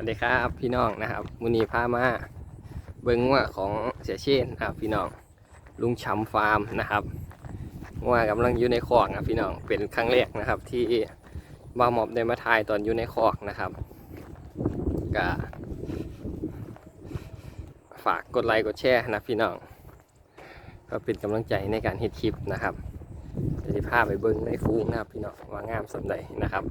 วัสดีครับพี่น้องนะครับมุนีพามาเบิ้งว่าของเสียเช่นนะครับพี่น้องลุงช้ำฟาร์มนะครับว่ากำลังอยู่ในคอกนะพี่น้องเป็นครั้งแรกนะครับ ที่บ้าหมอบได้มาถ่ายตอนอยู่ในคอกนะครับก็ฝากกดไลค์กดแชร์นะพี่น้องก็เป็นกำลังใจในการเฮ็ดคลิปนะครับเดี๋ยวจะพาไปเบิ้งในฟูงนะครับพี่น้องว่างามสำใดนะครับ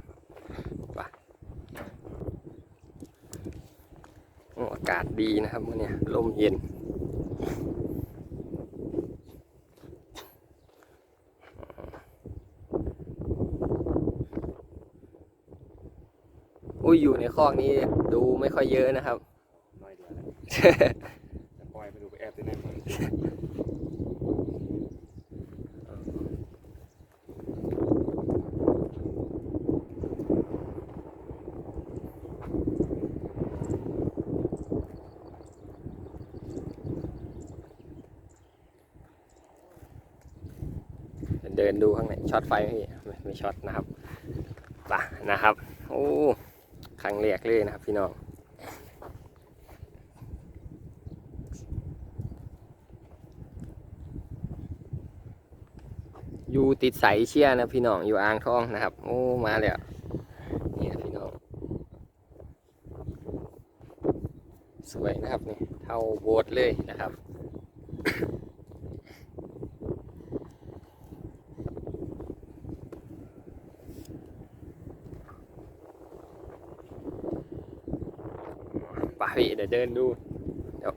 อ้อากาศดีนะครับวันนี้ลมเย็น อุ้ยอยู่ในคอกนี้ดูไม่ค่อยเยอะนะครับ น้อยเดียวนะแต่ปล่อยไปดูไปแอบที่นั่นก่อน เดินดูข้างในช็อตไฟไหมพี่ไม่ไม่ช็อตนะครับไปะนะครับ โอ้ครั้งแรกเลยนะครับพี่น้องอยู่ติดใสเชียนะพี่น้องอยู่อ่างทองนะครับ โอ้มาแล้วนี่นะพี่น้อง สวยนะครับนี่เท่าโบสเลยนะครับ ไปพี่เดี๋ยวเดินดูเดี๋ยว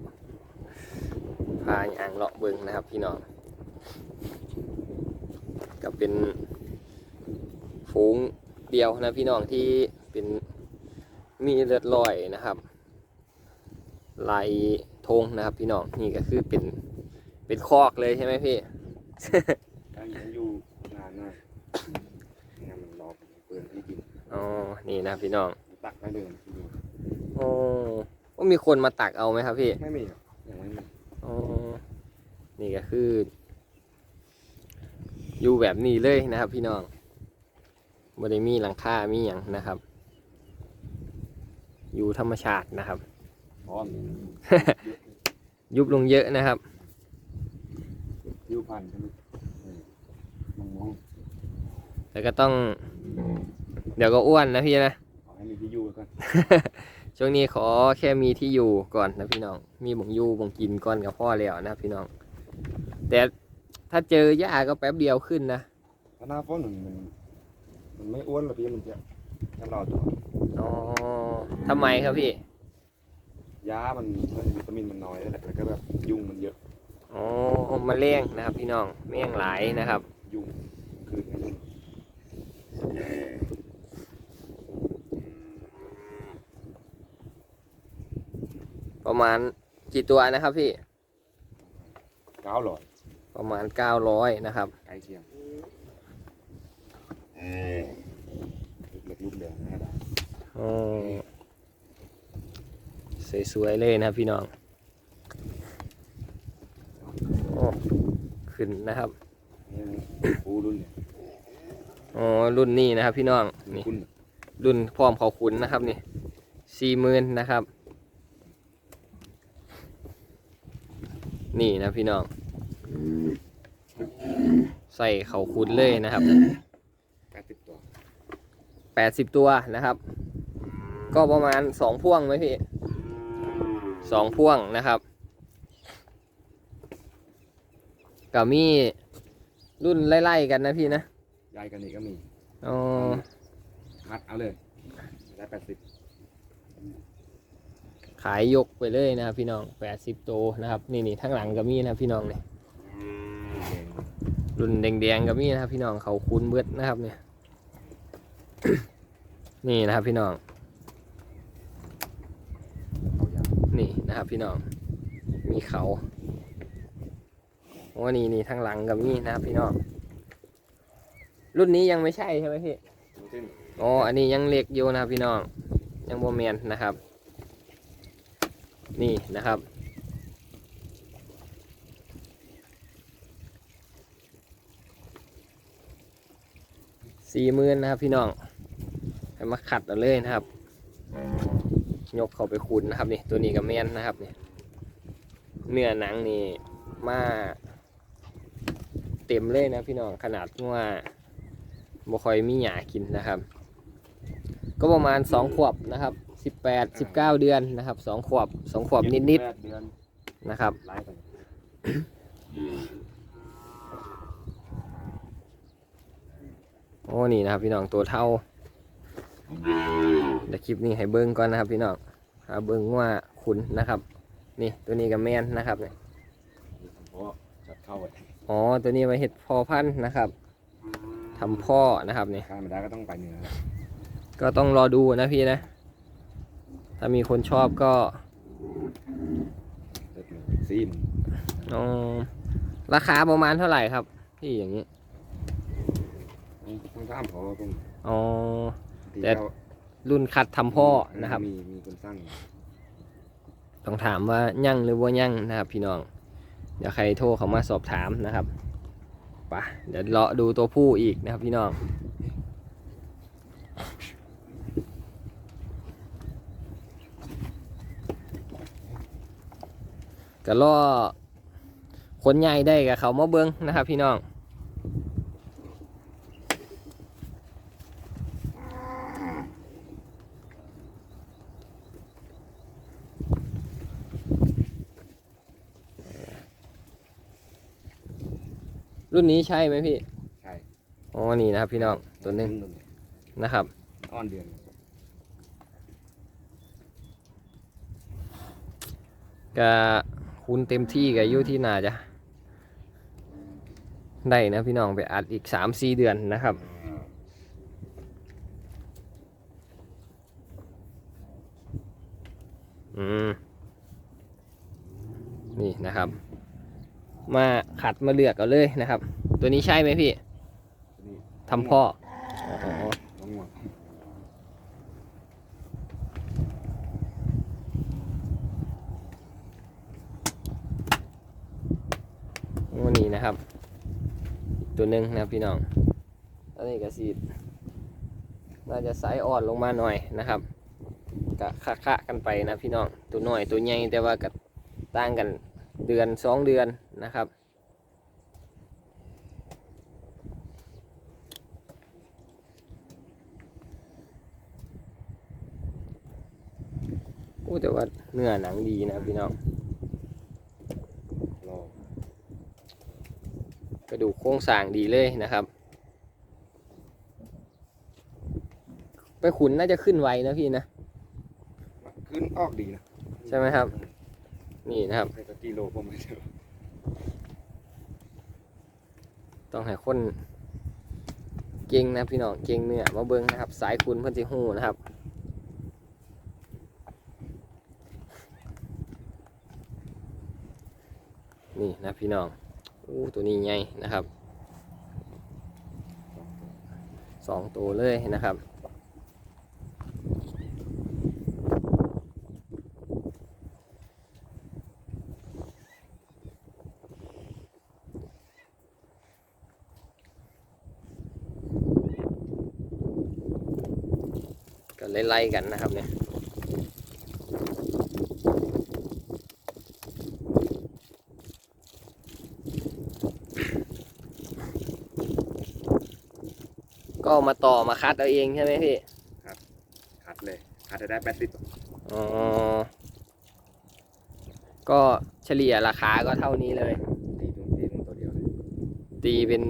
พาอ่างเลาะเบิงนะครับ พี่น้องก็เป็นฝูงเดียวนะพี่น้องที่เป็นมีเลือดลอยนะครับลายธงนะครับ พี่น้องนี่ก็คือเป็นเป็นคอกเลยใช่ไหมพี่ถ้ายังอยู่นานมากงั้นมันรอเปิดที่กินอ๋อนี่นะพี่น้องตักได้เลยที่ดูโอ้ ว่ามีคนมาตักเอาไหมครับพี่ไม่มีหรอกยังไม่มีอ๋อนี่ก็คือ อยู่แบบนี้เลยนะครับ พี่น้องบได้มีหลังคามีอย่างนะครับ อยู่ธรรมชาตินะครับ พร้อมยุบลงเยอะนะครับยิวพันใช่ไหมเออมองมองแล้วก็ต้อง เดี๋ยวก็อ้วนนะพี่นะขอให้มีที่อยู่แล้วกัน ช่วงนี้ขอแค่มีที่อยู่ก่อนนะพี่น้อง มีบ่งอยู่บ่งกินก่อนกับพ่อแล้วนะพี่น้อง แต่ถ้าเจอหญ้าก็แป๊บเดียวขึ้นนะถ้าหน้าฝนมันมันมันไม่อ้วนหรอกพี่มันจะจะเราตัวอ๋อทำไมครับพี่ยามันมันวิตามินมันน้อยแล้วแหละแล้วก็แบบยุงมันเยอะอ๋อมาเลี้ยงนะครับ พี่น้องแม่งหลายนะครับ ยุงคือไงยุง ประ มาณกี่ตัวนะครับพี่ก้าวลอยประมาณ900นะครับใกล้เคียงเล็กๆลูกเดียวนะครับอ๋อสวยๆเลยนะครับพี่น้องโอ้ขึ้นนะครับนี่ปูรุ่นเนี่ยอ๋อรุ่นนี้นะครับพี่น้องนี่คุณรุ่นพร้อมเขาขุนนะครับนี่สี่หมื่นนะครับ นี่นะพี่น้อง ใส่เขาขุนเลยนะครับแปดสิบตัวแปดสิบตัวนะครับ ก็ประมาณสองพ่วงไหมพี่สองพ่วงนะครับกับมีรุ่นไล่ๆกันนะพี่นะยายกันนี่ก็มีอ๋อมัดเอาเลยได้แปดสิบ ขายยกไปเลยนะครับพี่น้องแปดสิบตัวนะครับนี่นี่ทั้งหลังก็มีนะครับพี่น้องเนี่ยรุ่นแดงๆก็มีนะครับพี่น้องเขาคุ้นเบิดนะครับเนี่ยนี่นะครับพี่น้องเอายาวนี่นะครับพี่น้อง มีเขาโอ้นี่นี่ทางหลังกับนี่นะครับพี่น้อง รุ่นนี้ยังไม่ใช่ใช่ไหมพี่ดูเส้นอ๋ออันนี้ยังเล็กอยู่นะครับพี่น้อง ยังโมเมนนะครับ นี่นะครับ สี่หมื่นนะครับพี่น้อง ให้มาขัดเอาเลยนะครับ ยกเข้าไปขุนนะครับนี่ตัวนี้ก็แม่นนะครับนี่เนื้อหนังนี่มาเต็มเลยนะพี่น้องขนาดว่าบ่ค่อยมีหยากินนะครับ ก็ประมาณสองขวบนะครับ สิบแปดสิบเก้าเดือนนะครับสองขวบสองขวบนิดแปเดือนๆนะครับ ไล่ไปโอ้นี่นะครับพี่น้องตัวเท่าเดี๋ยวคลิปนี้ให้เบิ้งก่อนนะครับ พี่น้องหาเบิ้งว่าขุนนะครับ นี่ตัวนี้กับแมนนะครับเนี่ยเพราะจัดเข้าไปอ๋อตัวนี้ไว้เห็ดพอพันธุ์นะครับทำพ่อนะครับนี่ข้ามไม่ได้ก็ต้องไปเหนือแล้วก็ต้องรอดูนะพี่นะ ถ้ามีคนชอบก็เด็ดเหนือซีนอ๋อราคาประมาณเท่าไหร่ครับ พี่อย่างนี้ต้องตามพอต้องอ๋อตีแต่เจ้ารุ่นคัดทำพ่อนะครับ มีมีคนสร้างต้องถามว่ายั่งหรือว่ายั่งนะครับ พี่น้อง เดี๋ยวใครโทรเขามาสอบถามนะครับไปะเดี๋ยวเลาะดูตัวผู้อีกนะครับพี่น้อง ก็ล่อคนใหญ่ได้กับเขามาเบิ้งนะครับ พี่น้องรุ่นนี้ใช่ไหมพี่ ใช่ อ๋อ นี่นะครับ พี่น้องตัวหนึงนะครับ อ้อนเดือนก็ คูณเต็มที่ก็อยู่ที่น่าจะได้นะพี่น้องไปอัดอีกสามสี่เดือนนะครับอืมนี่นะครับ มาขัดมาเลือกเอาเลยนะครับ ตัวนี้ใช่ไหมพี่นี่ทำพ่ออ๋อ น้องหัว โอ้นี่นะครับ ตัวหนึ่งนะพี่น้องอันนี้ก็สีน่าจะไซส์อ่อนลงมาหน่อยนะครับกะคะคะกันไปนะพี่น้องตัวหน้อยตัวใหญ่แต่ว่าก็ต่างกันเดือนสองเดือนนะครับโอ้แต่ว่าเนื้อหนังดีนะพี่น้อง รอก ระดูกโครงสร้างดีเลยนะครับไปขุนน่าจะขึ้นไวนะพี่นะ ขึ้นออกดีนะใช่ไหมครับ นี่นะครับใส่ตะกิโลผมไม่เจอต้องให้คนเก่งนะพี่น้องเก่งเนื้อมาเบิ้งนะครับ สายคุณเพิ่นสิหูนะครับนี่นะพี่น้อง อู้ตัวนี้ใหญ่นะครับสองตัวเลยนะครับก็ไล่ๆกันนะครับเนี่ย ก็เอามาต่อมาคัดเอาเองใช่ไหมพี่คัดเลยคัดให้ได้แปดสิบอ๋อก็เฉลี่ยราคาก็เท่านี้เลย ตีตรงตีตรงตัวเดียวเลยตีเป็น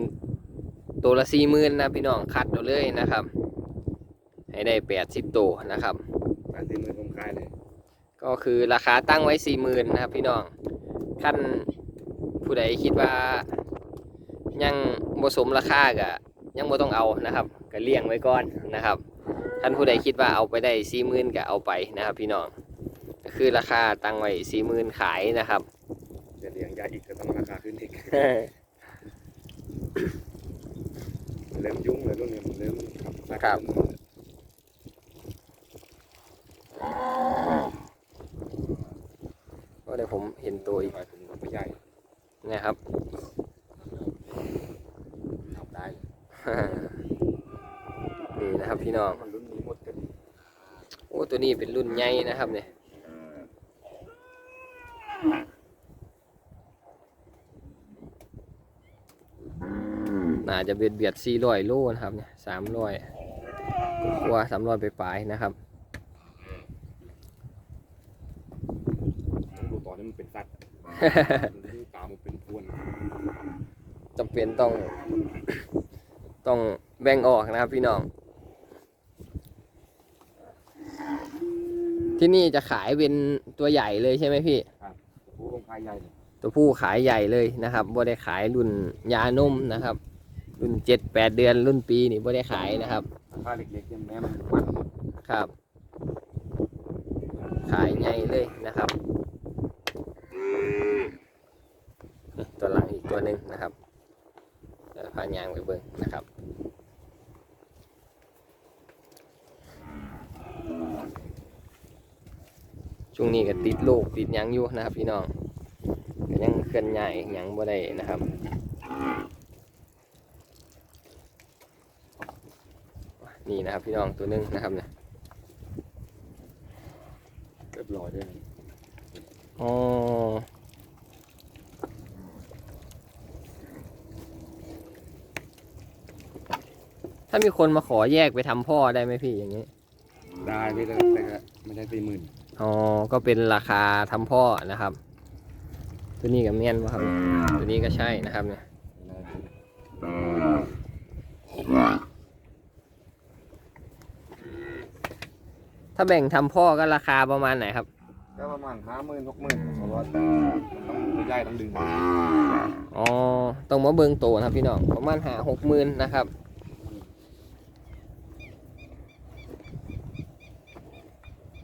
ตัวละสี่หมื่นนะพี่น้องคัดเอาเลยนะครับ ให้ได้แปดสิบตัวนะครับแปดสิบมือผมคายเลย ก็คือราคาตั้งไว้สี่หมื่นนะครับ พี่น้องขั้นผู้ใดคิดว่ายังบ่สมราคาก็ ยังบ่ต้องเอานะครับก็เลี่ยงไว้ก่อนนะครับ ท่านผู้ใดคิดว่าเอาไปได้สี่หมื่นก็เอาไปนะครับ พี่น้องก็คือราคาตั้งไว้สี่หมื่นขายนะครับ จะเลี้ยงยาอีกก็ต้องราคาขึ้นอีกมันเริ่มยุ่งเลยรุ่นนี้มันเริ่มขับครับ ก็เดี๋ยวผมเห็นตัวอีกไปถึงไม่ใหญ่นะครับ ทำได้เลย นี่นะครับ พี่น้องมันรุ่นนี้หมดกันโอ้ตัวนี้เป็นรุ่นใหญ่นะครับเนี่ยน่าจะเบียดเบียดสี่ร้อยโลนะครับเนี่ยสามร้อยกว่าสามร้อยไปปลายๆนะครับต้องดูต่อที่มันเป็นสัตว์ดูตามันเป็นพวนจำเป็นต้อง ต้องแบ่งออกนะครับพี่น้อง ที่นี่จะขายเป็นตัวใหญ่เลยใช่ไหมพี่ผู้ลงพายใหญ่เนี่ยตัวผู้ขายใหญ่เลยนะครับบ่ได้ขายรุ่นยานมนะครับ รุ่นเจ็ดแปดเดือนรุ่นปีนี่บ่ได้ขายนะครับผ้าเล็กๆเนี่ยแม่มันมันหมดครับ ขายใหญ่เลยนะครับนี่ตัวหลังอีกตัวหนึ่งนะครับเดี๋ยวพายางไปเบิ่งนะครับ ช่วงนี้ก็ติดโรคติดยังอยู่นะครับ พี่น้องก็ยังเคลื่อนย้ายยังบ่ได้นะครับนี่นะครับพี่น้องตัวหนึงนะครับเนี่ยเรียบร้อยด้วยอ๋อถ้ามีคนมาขอแยกไปทำพ่อได้ไหมพี่อย่างนี้ ได้ไม่ได้แต่ก็ไม่ได้สี่หมื่น อ๋อ ก็เป็นราคาทำพ่อนะครับ ตัวนี้กับเมียนวะครับ ตัวนี้ก็ใช่นะครับเนี่ยถ้าแบ่งทำพ่อก็ราคาประมาณไหนครับก็ประมาณห้าหมื่นหกหมื่นเพราะว่าต้องตัวใหญ่ต้องดึง อ๋อต้องมาเบิงโตนะครับพี่น้อง ประมาณหาหกหมื่นนะครับ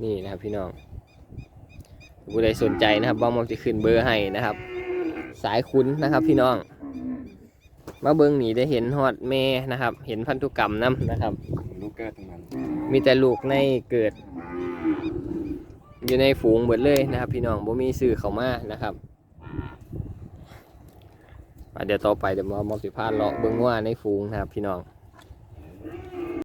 นี่นะครับพี่น้อง ผู้ใดสนใจนะครับบางมอมจะขึ้นเบอร์ให้นะครับ สายคุ้นนะครับพี่น้อง มาเบิงหนีได้เห็นฮอดแม่นะครับ เห็นพันธุกรรมน้ำนะครับ ลูกเกิดตรงนั้นมีแต่ลูกในเกิด อยู่ในฝูงหมดเลยนะครับ พี่น้องบ่มีสื่อเข้ามานะครับเดี๋ยวต่อไปเดี๋ยวมามอสิพาเลาะเบิ้งว่าในฝูงนะครับ พี่น้อง